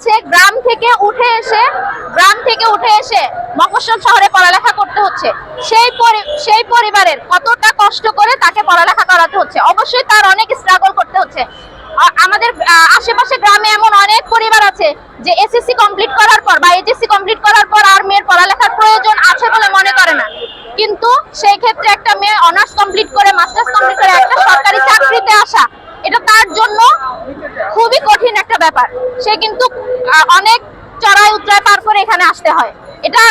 আছে, গ্রাম থেকে উঠে এসে, গ্রাম থেকে উঠে এসে মফস্বল শহরে পড়ালেখা করতে হচ্ছে। সেই সেই পরিবারের কতটা কষ্ট করে তাকে পড়ালেখা করাতে হচ্ছে। অবশ্যই তার অনেক স্ট্রাগল করতে হচ্ছে। আমাদের আশেপাশে গ্রামে এমন অনেক পরিবার আছে যে এসএসসি কমপ্লিট করার পর বা এইচএসসি কমপ্লিট করার পর আর মেয়ের পড়ালেখার প্রয়োজন আছে বলে মনে করে না। কিন্তু সেই ক্ষেত্রে একটা মেয়ে অনার্স কমপ্লিট করে মাস্টার্স কমপ্লিট করে একটা সরকারি চাকরিতে আসা, এটা তার জন্য খুবই কঠিন একটা ব্যাপার। সে কিন্তু অনেক চড়াই উত্তরায় পার করে এখানে আসতে হয়। এটা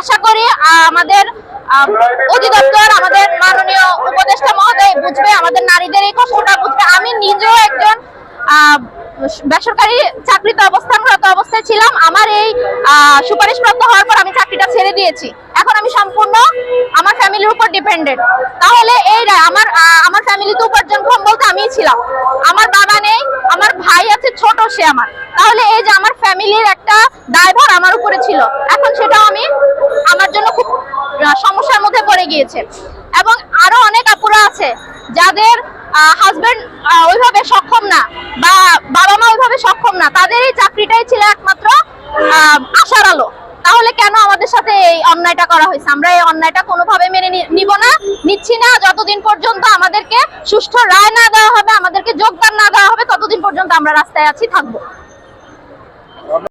আশা করি আমাদের অধিদপ্তর, আমাদের মাননীয় উপদেষ্টা মহোদয় বুঝবে, আমাদের নারীদের এই কষ্টটা বুঝবে। আমি বেসরকারি চাকরিতে অবস্থানরত অবস্থায় ছিলাম। আমার এই সুপারিশপ্রাপ্ত হওয়ার পর আমি চাকরিটা ছেড়ে দিয়েছি। এখন আমি সম্পূর্ণ আমার ফ্যামিলির উপর ডিপেন্ডেন্ট। তাহলে এই আমার আমার ফ্যামিলিতে উপার্জনক্ষম বলতে আমিই ছিলাম। আমার বাবা নেই, আমার ভাই আছে, ছোট সে আমার। তাহলে এই যে আমার ফ্যামিলির একটা দায়ভার আমার উপরে ছিল, এখন সেটা আমি আমার জন্য খুব সমস্যার মধ্যে পড়ে গিয়েছে। এবং আরও অনেক আপুরা আছে, যাদের হাজবেন্ড ওইভাবে সক্ষম না। বা বাবা মা ওইভাবে সক্ষম না। তাদের এই চাকরিটাই ছিল একমাত্র আশার আলো। তাহলে কেন আমাদের সাথে এই অন্যায়টা করা হয়েছে? আমরা এই অন্যায়টা কোনোভাবে মেনে নিব না, নিচ্ছি না। যতদিন পর্যন্ত আমাদেরকে সুষ্ঠু রায় না দেওয়া হবে, আমাদেরকে যোগদান না দেওয়া হবে, ততদিন পর্যন্ত আমরা রাস্তায় আছি, থাকব।